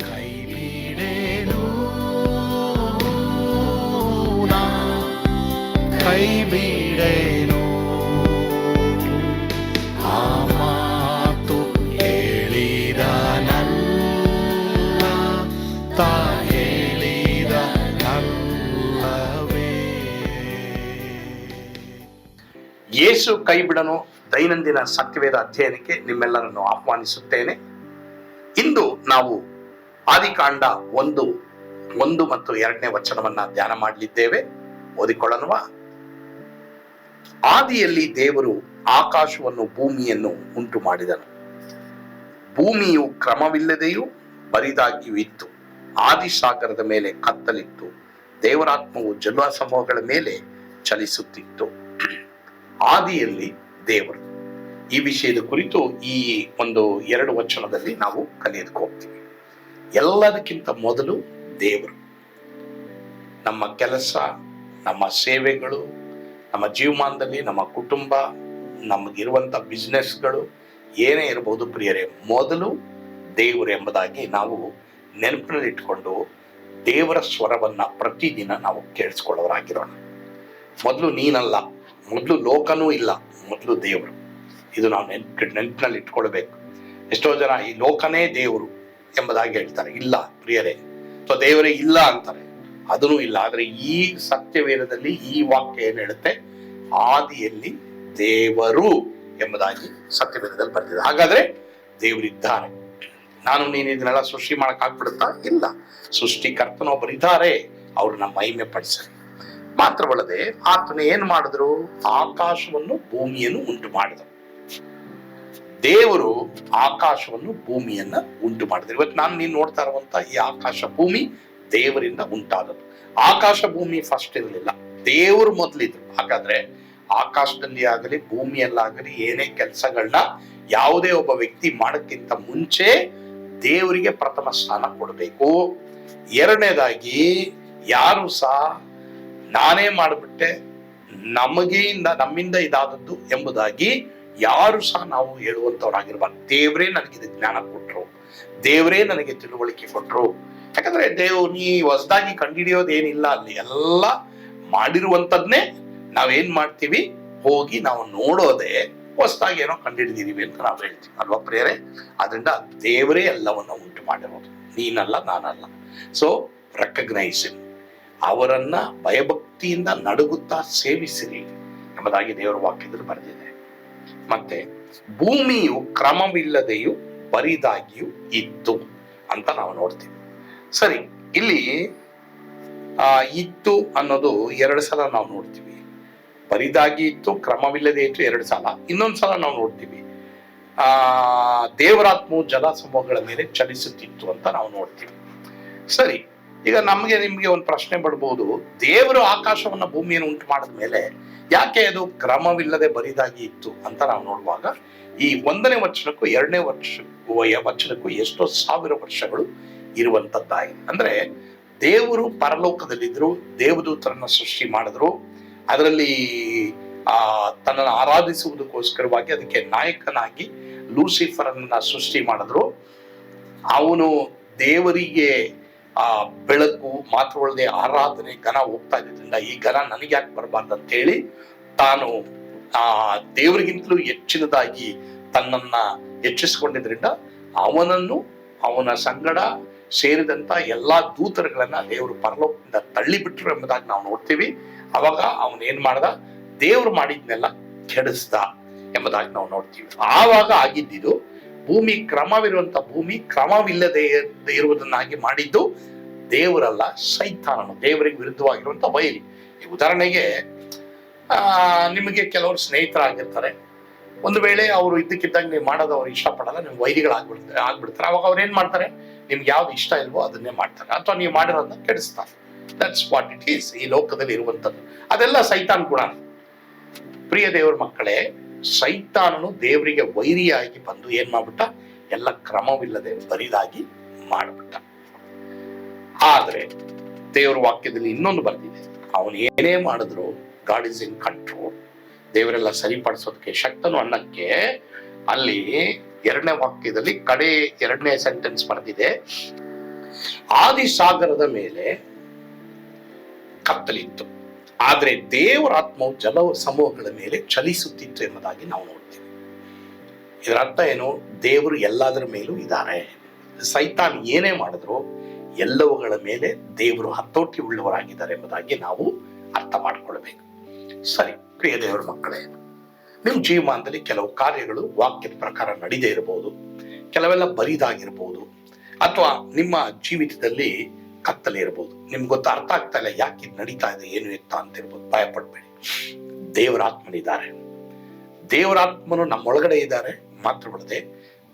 ಕೈ ಬಿಡೇನು ನಾ ಕೈ ಆ ಮಾತು ತಾ ಹೇಳಿದ ಯೇಸು ಕೈಬಿಡನು ದೈನಂದಿನ ಸತ್ಯವೇದ ಅಧ್ಯಯನಕ್ಕೆ ನಿಮ್ಮೆಲ್ಲರನ್ನು ಆಹ್ವಾನಿಸುತ್ತೇನೆ. ಇಂದು ನಾವು ಆದಿಕಾಂಡ ಒಂದು ಒಂದು ಮತ್ತು ಎರಡನೇ ವಚನವನ್ನ ಧ್ಯಾನ ಮಾಡಲಿದ್ದೇವೆ. ಓದಿಕೊಳ್ಳೋಣವಾ. ಆದಿಯಲ್ಲಿ ದೇವರು ಆಕಾಶವನ್ನು ಭೂಮಿಯನ್ನು ಉಂಟು ಮಾಡಿದನು. ಭೂಮಿಯು ಕ್ರಮವಿಲ್ಲದೆಯೂ ಬರಿದಾಗಿಯೂ ಇತ್ತು ಆದಿಸಾಗರದ ಮೇಲೆ ಕತ್ತಲಿತ್ತು. ದೇವರಾತ್ಮವು ಜಲಸಮೂಹಗಳ ಮೇಲೆ ಚಲಿಸುತ್ತಿತ್ತು. ಆದಿಯಲ್ಲಿ ದೇವರು ಈ ವಿಷಯದ ಕುರಿತು ಈ ಒಂದು ಎರಡು ವಚನದಲ್ಲಿ ನಾವು ಕಲಿಯೋದಕ್ಕೆ ಹೋಗ್ತೀವಿ. ಎಲ್ಲದಕ್ಕಿಂತ ಮೊದಲು ದೇವರು. ನಮ್ಮ ಕೆಲಸ, ನಮ್ಮ ಸೇವೆಗಳು, ನಮ್ಮ ಜೀವಮಾನದಲ್ಲಿ ನಮ್ಮ ಕುಟುಂಬ, ನಮಗಿರುವಂಥ ಬಿಸ್ನೆಸ್ಗಳು ಏನೇ ಇರಬಹುದು ಪ್ರಿಯರೇ, ಮೊದಲು ದೇವರು ಎಂಬುದಾಗಿ ನಾವು ನೆನಪಿನಲ್ಲಿ ಇಟ್ಕೊಂಡು ದೇವರ ಸ್ವರವನ್ನ ಪ್ರತಿದಿನ ನಾವು ಕೇಳಿಸ್ಕೊಳ್ಳೋರಾಗಿರೋಣ. ಮೊದಲು ನೀನಲ್ಲ, ಮೊದಲು ಲೋಕನೂ ಇಲ್ಲ, ಮೊದಲು ದೇವರು. ಇದು ನಾವು ನೆನ್ಪು ನೆನಪಿನಲ್ಲಿ ಇಟ್ಕೊಳ್ಬೇಕು. ಎಷ್ಟೋ ಜನ ಈ ಲೋಕನೇ ದೇವರು ಎಂಬುದಾಗಿ ಹೇಳ್ತಾರೆ. ಇಲ್ಲ ಪ್ರಿಯರೇ ಅಥವಾ ದೇವರೇ ಇಲ್ಲ ಅಂತಾರೆ. ಅದೂ ಇಲ್ಲ. ಆದ್ರೆ ಈ ಸತ್ಯವೇದದಲ್ಲಿ ಈ ವಾಕ್ಯ ಏನ್ ಹೇಳುತ್ತೆ? ಆದಿಯಲ್ಲಿ ದೇವರು ಎಂಬುದಾಗಿ ಸತ್ಯವೇದದಲ್ಲಿ ಬರ್ತಿದೆ ಹಾಗಾದ್ರೆ ದೇವರಿದ್ದಾರೆ. ನಾನು ನೀನು ಇದನ್ನೆಲ್ಲ ಸೃಷ್ಟಿ ಮಾಡಕ್ ಆಗ್ಬಿಡುತ್ತಾ? ಇಲ್ಲ. ಸೃಷ್ಟಿಕರ್ತನೊಬ್ಬರಿದ್ದಾರೆ ಅವ್ರನ್ನ ಮಹಿಮೆ ಪಡಿಸಲಿ ಮಾತ್ರವಲ್ಲದೆ ಆತನ ಏನ್ ಮಾಡಿದ್ರು? ಆಕಾಶವನ್ನು ಭೂಮಿಯನ್ನು ಉಂಟು ಮಾಡಿದರು ದೇವರು ಆಕಾಶವನ್ನು ಭೂಮಿಯನ್ನ ಉಂಟು ಮಾಡಿದ್ರು. ಇವತ್ತು ನಾನು ನೀನು ನೋಡ್ತಾ ಇರುವಂತ ಈ ಆಕಾಶ ಭೂಮಿ ದೇವರಿಂದ ಉಂಟಾದದ್ದು. ಆಕಾಶ ಭೂಮಿ ಫಸ್ಟ್ ಇರಲಿಲ್ಲ. ದೇವರು ಮೊದಲಿದ್ರು. ಹಾಗಾದ್ರೆ ಆಕಾಶದಲ್ಲಿ ಆಗಲಿ, ಭೂಮಿಯಲ್ಲಾಗಲಿ ಏನೇ ಕೆಲಸಗಳನ್ನ ಯಾವುದೇ ಒಬ್ಬ ವ್ಯಕ್ತಿ ಮಾಡಕ್ಕಿಂತ ಮುಂಚೆ ದೇವರಿಗೆ ಪ್ರಥಮ ಸ್ಥಾನ ಕೊಡಬೇಕು. ಎರಡನೇದಾಗಿ ಯಾರು ಸಹ ನಾನೇ ಮಾಡಿಬಿಟ್ಟೆ ನಮಗೆಯಿಂದ ನಮ್ಮಿಂದ ಇದಾದದ್ದು ಎಂಬುದಾಗಿ ಯಾರು ಸಹ ನಾವು ಹೇಳುವಂತವರಾಗಿರ್ಬಾರ್ದು. ದೇವರೇ ನನಗೆ ಇದು ಜ್ಞಾನ ಕೊಟ್ರು. ದೇವರೇ ನನಗೆ ತಿಳುವಳಿಕೆ ಕೊಟ್ರು. ಯಾಕಂದ್ರೆ ದೇವ್, ನೀ ಹೊಸದಾಗಿ ಕಂಡುಹಿಡಿಯೋದೇನಿಲ್ಲ, ಅಲ್ಲಿ ಎಲ್ಲ ಮಾಡಿರುವಂತದ್ನೇ ನಾವೇನ್ ಮಾಡ್ತೀವಿ? ಹೋಗಿ ನಾವು ನೋಡೋದೇ ಹೊಸದಾಗಿ ಏನೋ ಕಂಡುಹಿಡಿದಿದೀವಿ ಅಂತ ನಾವು ಹೇಳ್ತೀವಿ. ಅಲ್ವಾ ಪ್ರೇರೆ ಅದರಿಂದ ದೇವರೇ ಎಲ್ಲವನ್ನ ಉಂಟು ಮಾಡಿರೋದು. ನೀನಲ್ಲ, ನಾನಲ್ಲ. ಸೊ ರೆಕಗ್ನೈಸ್ ಅವರನ್ನ ಭಯಭಕ್ತಿಯಿಂದ ನಡುಗುತ್ತಾ ಸೇವಿಸಿರಿ ಎಂಬುದಾಗಿ ದೇವರ ವಾಕ್ಯದಲ್ಲಿ ಬರೆದಿದೆ. ಮತ್ತೆ ಭೂಮಿಯು ಕ್ರಮವಿಲ್ಲದೆಯೂ ಬರಿದಾಗಿಯೂ ಇತ್ತು ಅಂತ ನಾವು ನೋಡ್ತೀವಿ. ಸರಿ, ಇಲ್ಲಿ, ಆ, ಇತ್ತು ಅನ್ನೋದು ಎರಡು ಸಲ ನಾವು ನೋಡ್ತೀವಿ. ಬರಿದಾಗಿ ಇತ್ತು, ಕ್ರಮವಿಲ್ಲದೆ ಇತ್ತು ಎರಡು ಸಲ. ಇನ್ನೊಂದು ಸಲ ನಾವು ನೋಡ್ತೀವಿ. ಆ, ದೇವರಾತ್ಮವು ಜಲ ಸಮೂಹಗಳ ಮೇಲೆ ಚಲಿಸುತ್ತಿತ್ತು ಅಂತ ನಾವು ನೋಡ್ತೀವಿ. ಸರಿ ಈಗ ನಮಗೆ ನಿಮಗೆ ಒಂದು ಪ್ರಶ್ನೆ ಬರ್ಬೋದು. ದೇವರು ಆಕಾಶವನ್ನ ಭೂಮಿಯನ್ನು ಉಂಟು ಮಾಡಿದ ಮೇಲೆ ಯಾಕೆ ಅದು ಕ್ರಮವಿಲ್ಲದೆ ಬರಿದಾಗಿ ಇತ್ತು ಅಂತ ನಾವು ನೋಡುವಾಗ ಈ ಒಂದನೇ ವಚನಕ್ಕೂ ಎರಡನೇ ವರ್ಷ ವಚನಕ್ಕೂ ಎಷ್ಟೋ ಸಾವಿರ ವರ್ಷಗಳು ಇರುವಂತದ್ದಾಗಿದೆ. ಅಂದ್ರೆ ದೇವರು ಪರಲೋಕದಲ್ಲಿದ್ರು, ದೇವದೂತರನ್ನ ಸೃಷ್ಟಿ ಮಾಡಿದ್ರು. ಅದರಲ್ಲಿ, ಆ, ತನ್ನನ್ನು ಆರಾಧಿಸುವುದಕ್ಕೋಸ್ಕರವಾಗಿ ಅದಕ್ಕೆ ನಾಯಕನಾಗಿ ಲೂಸಿಫರನ್ನ ಸೃಷ್ಟಿ ಮಾಡಿದ್ರು. ಅವನು ದೇವರಿಗೆ ಆ ಬೆಳಕು ಮಾತ್ರವಲ್ಲದೆ ಆರಾಧನೆ ಘನ ಹೋಗ್ತಾ ಇದ್ರಿಂದ ಈ ಘನ ನನಗೆ ಯಾಕೆ ಬರಬಾರ್ದು ಅಂತ ಹೇಳಿ ತಾನು ಆ ದೇವರಿಗಿಂತಲೂ ಹೆಚ್ಚಿನದಾಗಿ ತನ್ನನ್ನ ಹೆಚ್ಚಿಸಿಕೊಂಡಿದ್ರಿಂದ ಅವನನ್ನು ಅವನ ಸಂಗಡ ಸೇರಿದಂತ ಎಲ್ಲಾ ದೂತರುಗಳನ್ನ ದೇವರು ಪರಲೋಕದಿಂದ ತಳ್ಳಿಬಿಟ್ರು ಎಂಬುದಾಗಿ ನಾವು ನೋಡ್ತೀವಿ. ಅವಾಗ ಅವನ್ ಏನ್ ಮಾಡ್ದ? ದೇವ್ರು ಮಾಡಿದ್ನೆಲ್ಲ ಕೆಡಿಸ್ದ ಎಂಬುದಾಗಿ ನಾವು ನೋಡ್ತೀವಿ. ಆವಾಗ ಆಗಿದ್ದಿದು ಭೂಮಿ ಕ್ರಮವಿರುವಂತ ಭೂಮಿ ಕ್ರಮವಿಲ್ಲದೆ ಇರುವುದನ್ನಾಗಿ ಮಾಡಿದ್ದು ದೇವರಲ್ಲ ಸೈತಾನನು ದೇವರಿಗೆ ವಿರುದ್ಧವಾಗಿರುವಂತ ವೈರಿ ಈ ಉದಾಹರಣೆಗೆ ನಿಮಗೆ ಕೆಲವರು ಸ್ನೇಹಿತರಾಗಿರ್ತಾರೆ. ಒಂದು ವೇಳೆ ಅವರು ಇದ್ದಕ್ಕಿದ್ದಾಗ ನೀವು ಮಾಡೋದು ಅವ್ರು ಇಷ್ಟಪಡಲ್ಲ, ನಿಮ್ಗೆ ವೈರಿಗಳಾಗ್ಬಿಡ್ತಾರೆ ಆಗ್ಬಿಡ್ತಾರೆ. ಅವಾಗ ಅವ್ರು ಏನ್ ಮಾಡ್ತಾರೆ? ನಿಮ್ಗೆ ಯಾವ್ದು ಇಷ್ಟ ಇಲ್ವೋ ಅದನ್ನೇ ಮಾಡ್ತಾರೆ. ಅಥವಾ ನೀವು ಮಾಡಿರೋದನ್ನ ಕೆಡಿಸ್ತಾರೆ. ದಟ್ಸ್ ವಾಟ್ ಇಟ್ ಈಸ್ ಈ ಲೋಕದಲ್ಲಿ ಇರುವಂತದ್ದು. ಅದೆಲ್ಲ ಸೈತಾನ್ ಗುಣ. ಪ್ರಿಯ ದೇವರ ಮಕ್ಕಳೇ, ಸೈತಾನನು ದೇವರಿಗೆ ವೈರಿಯಾಗಿ ಬಂದು ಏನ್ ಮಾಡ್ಬಿಟ್ಟ? ಎಲ್ಲ ಕ್ರಮವಿಲ್ಲದೆ ಬರಿದಾಗಿ ಮಾಡ್ಬಿಟ್ಟ. ಆದ್ರೆ ದೇವರ ವಾಕ್ಯದಲ್ಲಿ ಇನ್ನೊಂದು ಬರ್ದಿದೆ. ಅವನು ಏನೇ ಮಾಡಿದ್ರು ಗಾಡ್ ಇಸ್ ಇನ್ ಕಂಟ್ರೋಲ್ ದೇವರೆಲ್ಲ ಸರಿಪಡಿಸೋದಕ್ಕೆ, ಶಕ್ತನು ಅನ್ನಕ್ಕೆ ಅಲ್ಲಿ ಎರಡನೇ ವಾಕ್ಯದಲ್ಲಿ ಕಡೆ ಎರಡನೇ ಸೆಂಟೆನ್ಸ್ ಬರೆದಿದೆ. ಆದಿಸಾಗರದ ಮೇಲೆ ಕತ್ತಲಿತ್ತು. ಆದ್ರೆ ದೇವರ ಆತ್ಮವು ಜಲ ಸಮೂಹಗಳ ಮೇಲೆ ಚಲಿಸುತ್ತಿತ್ತು ಎಂಬುದಾಗಿ ನಾವು ನೋಡ್ತೀವಿ. ಇದರ ಅರ್ಥ ಏನು? ದೇವರು ಎಲ್ಲದರ ಮೇಲೂ ಇದ್ದಾರೆ. ಸೈತಾನ್ ಏನೇ ಮಾಡಿದ್ರು ಎಲ್ಲವುಗಳ ಮೇಲೆ ದೇವರು ಹತೋಟಿ ಉಳ್ಳವರಾಗಿದ್ದಾರೆ ಎಂಬುದಾಗಿ ನಾವು ಅರ್ಥ ಮಾಡಿಕೊಳ್ಬೇಕು. ಸರಿ, ಪ್ರಿಯ ದೇವರ ಮಕ್ಕಳೇ ನಿಮ್ಮ ಜೀವಮಾನದಲ್ಲಿ ಕೆಲವು ಕಾರ್ಯಗಳು, ವಾಕ್ಯದ ಪ್ರಕಾರ ನಡೀದೇ ಇರಬಹುದು ಕೆಲವೆಲ್ಲ ಬರಿದಾಗಿರ್ಬೋದು, ಅಥವಾ ನಿಮ್ಮ ಜೀವಿತದಲ್ಲಿ ಕತ್ತಲೆ ಇರಬಹುದು ನಿಮ್ಗೆ ಗೊತ್ತು, ಅರ್ಥ ಆಗ್ತಾ ಇಲ್ಲ ಯಾಕೆ ಇದು ನಡೀತಾ ಇದೆ, ಏನು ಎತ್ತ ಅಂತ ಇರ್ಬೋದು ಭಯಪಡ್ಬೇಡಿ ದೇವರಾತ್ಮನಿದ್ದಾರೆ ದೇವರಾತ್ಮನು ನಮ್ಮೊಳಗಡೆ ಇದ್ದಾರೆ. ಮಾತ್ರವಲ್ಲದೆ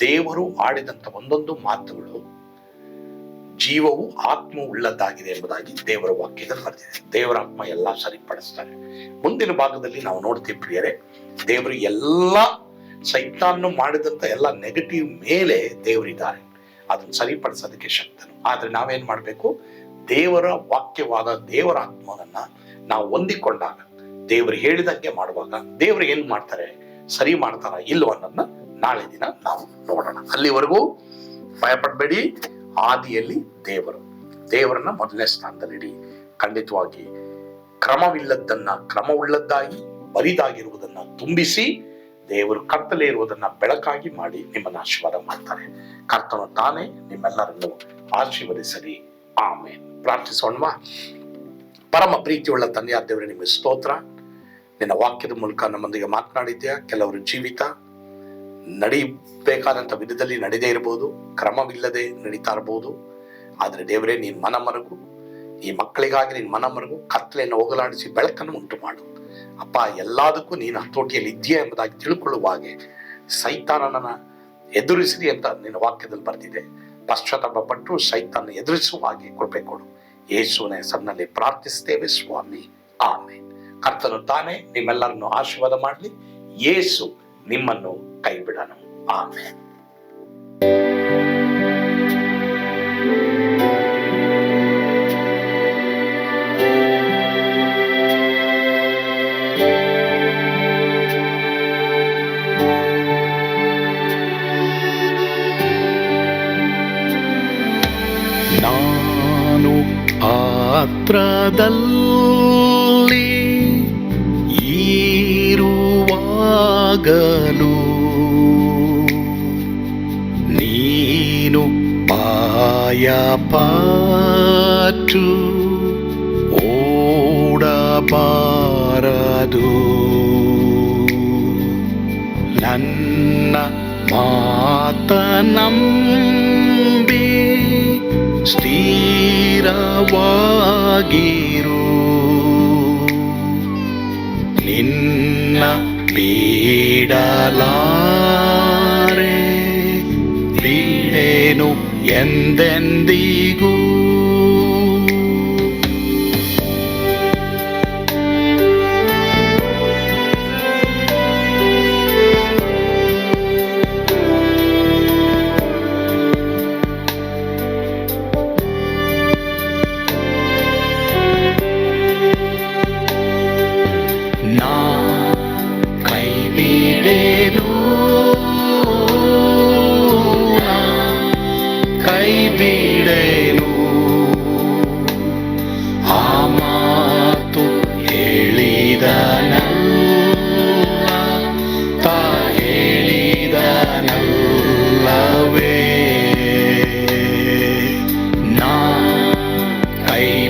ದೇವರು ಆಡಿದಂತ ಒಂದೊಂದು ಮಾತುಗಳು ಜೀವವು ಆತ್ಮ ಉಳ್ಳದ್ದಾಗಿದೆ ಎಂಬುದಾಗಿ ದೇವರ ವಾಕ್ಯದಲ್ಲಿ ದೇವರ ಆತ್ಮ ಎಲ್ಲ ಸರಿಪಡಿಸ್ತಾರೆ. ಮುಂದಿನ ಭಾಗದಲ್ಲಿ ನಾವು ನೋಡ್ತೀವಿ ಪ್ರಿಯರೇ, ದೇವರು ಎಲ್ಲ ಸೈತಾನ್ನು ಮಾಡಿದಂತ ಎಲ್ಲ ನೆಗೆಟಿವ್ ಮೇಲೆ ದೇವರಿದ್ದಾರೆ. ಅದನ್ನು ಸರಿಪಡಿಸೋದಕ್ಕೆ ಶಕ್ತನು. ಆದ್ರೆ ನಾವೇನ್ ಮಾಡಬೇಕು? ದೇವರ ವಾಕ್ಯವಾದ ದೇವರ ಆತ್ಮವನ್ನ ನಾವು ಹೊಂದಿಕೊಂಡಾಗ, ದೇವರು ಹೇಳಿದಂಗೆ ಮಾಡುವಾಗ, ದೇವರು ಏನ್ ಮಾಡ್ತಾರೆ? ಸರಿ ಮಾಡ್ತಾರ ಇಲ್ವ ಅನ್ನೋದನ್ನ ನಾಳೆ ದಿನ ನಾವು ನೋಡೋಣ. ಅಲ್ಲಿವರೆಗೂ ಭಯಪಡಬೇಡಿ. ಆದಿಯಲ್ಲಿ ದೇವರು. ದೇವರನ್ನ ಮೊದಲನೇ ಸ್ಥಾನದಲ್ಲಿಡಿ. ಖಂಡಿತವಾಗಿ ಕ್ರಮವಿಲ್ಲದ್ದನ್ನ, ಕ್ರಮವುಳ್ಳದ್ದಾಗಿ ಬರಿದಾಗಿರುವುದನ್ನ ತುಂಬಿಸಿ ದೇವರು ಕತ್ತಲೆ ಇರುವುದನ್ನ ಬೆಳಕಾಗಿ ಮಾಡಿ ನಿಮ್ಮನ್ನ ಆಶೀರ್ವಾದ ಮಾಡ್ತಾರೆ. ಕರ್ತನು ತಾನೇ ನಿಮ್ಮೆಲ್ಲರನ್ನು ಆಶೀರ್ವದಿಸಲಿ. ಆಮೇಲೆ ಪ್ರಾರ್ಥಿಸೋಣವಾ. ಪರಮ ಪ್ರೀತಿಯುಳ್ಳ ತಂದೆಯ ದೇವರೇ, ನಿಮಗೆ ಸ್ತೋತ್ರ. ನಿನ್ನ ವಾಕ್ಯದ ಮೂಲಕ ನಮ್ಮೊಂದಿಗೆ ಮಾತನಾಡಿದ್ಯಾ? ಕೆಲವರು ಜೀವಿತ ನಡಿಬೇಕಾದಂತ ವಿಧದಲ್ಲಿ ನಡೆದೇ ಇರಬಹುದು ಕ್ರಮವಿಲ್ಲದೆ ನಡೀತಾ ಇರ್ಬೋದು. ಆದರೆ ದೇವರೇ, ನೀನ್ ಮನ ಮರಗು. ಈ ಮಕ್ಕಳಿಗಾಗಿ ನಿನ್ನ ಮನ ಮರಗು ಕತ್ತಲೆಯನ್ನು ಹೋಗಲಾಡಿಸಿ ಬೆಳಕನ್ನು ಉಂಟು ಮಾಡು. ಅಪ್ಪ, ಎಲ್ಲದಕ್ಕೂ ನೀನು ಹತೋಟಿಯಲ್ಲಿ ಇದೆಯಾ ಎಂಬುದಾಗಿ ತಿಳ್ಕೊಳ್ಳುವ ಹಾಗೆ ಸೈತಾನನ ಎದುರಿಸಿರಿ ಅಂತ ನಿನ್ನ ವಾಕ್ಯದಲ್ಲಿ ಬರೆದಿದೆ. ಪಶ್ಚಾತ್ತಾಪ ಪಟ್ಟು ಸೈತಾನ ಎದುರಿಸುವ ಹಾಗೆ ಕೃಪೆ ಕೊಡು. ಯೇಸುವಿನ ಹೆಸರಿನಲ್ಲಿ ಪ್ರಾರ್ಥಿಸ್ತೇವೆ ಸ್ವಾಮಿ. ಆಮೇಲೆ ಕರ್ತನು ತಾನೇ, ನಿಮ್ಮೆಲ್ಲರನ್ನು ಆಶೀರ್ವಾದ ಮಾಡಲಿ. ಯೇಸು ನಿಮ್ಮನ್ನು ಕೈ ಬಿಡನು ಆಮೇಲೆ ಪಾಟು ಓಡಬಾರದು. ನನ್ನ ಮಾತನಂಬಿ ಸ್ಥಿರವಾಗಿರು. ನಿನ್ನ ಪೀಡಲಾರೆ bien bendigo.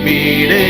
ಕೈ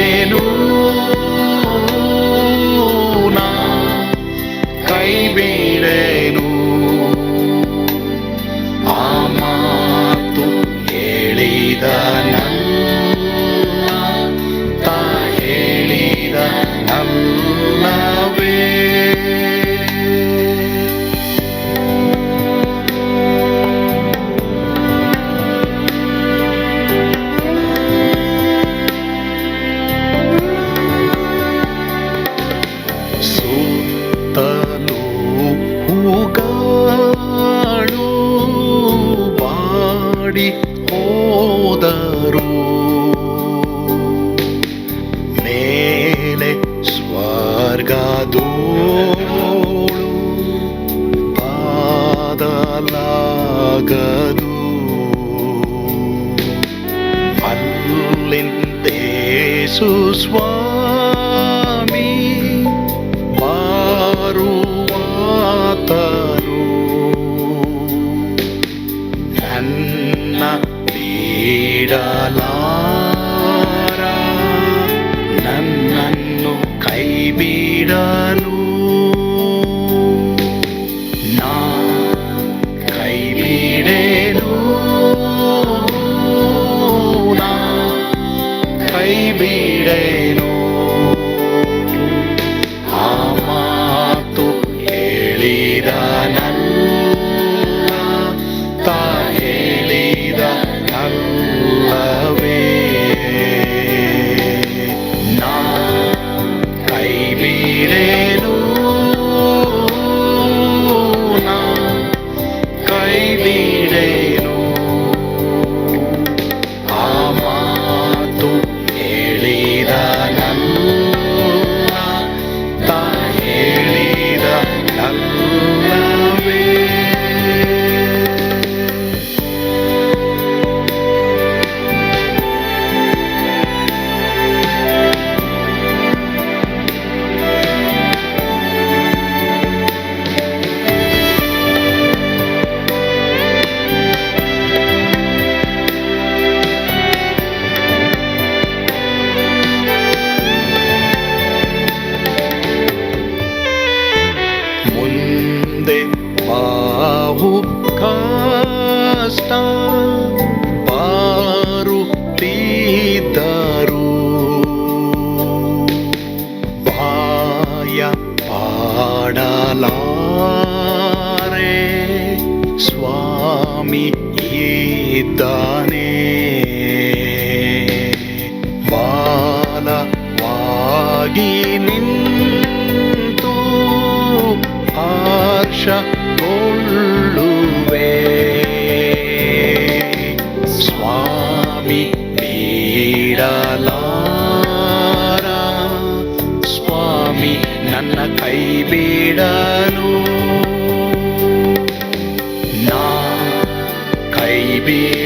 Agar tuhan lin ಮುಂದೆ ಬಾವು ಕಷ್ಟ ಬಾರುತ್ತಿದ್ದರು. ಬಾಯ ಪಾಡಲಾರೆ ಸ್ವಾಮಿ ಇದ್ದಾನೆ. ಬಾಲವಾಗಿ ನಿನ್ನ ಹರ್ಷಗೊಳ್ಳುವೆ ಸ್ವಾಮಿ ನೀಡಲಾರ ಸ್ವಾಮಿ ನನ್ನ ಕೈ ಬಿಡಲು ನಾ ಕೈ ಬಿಡ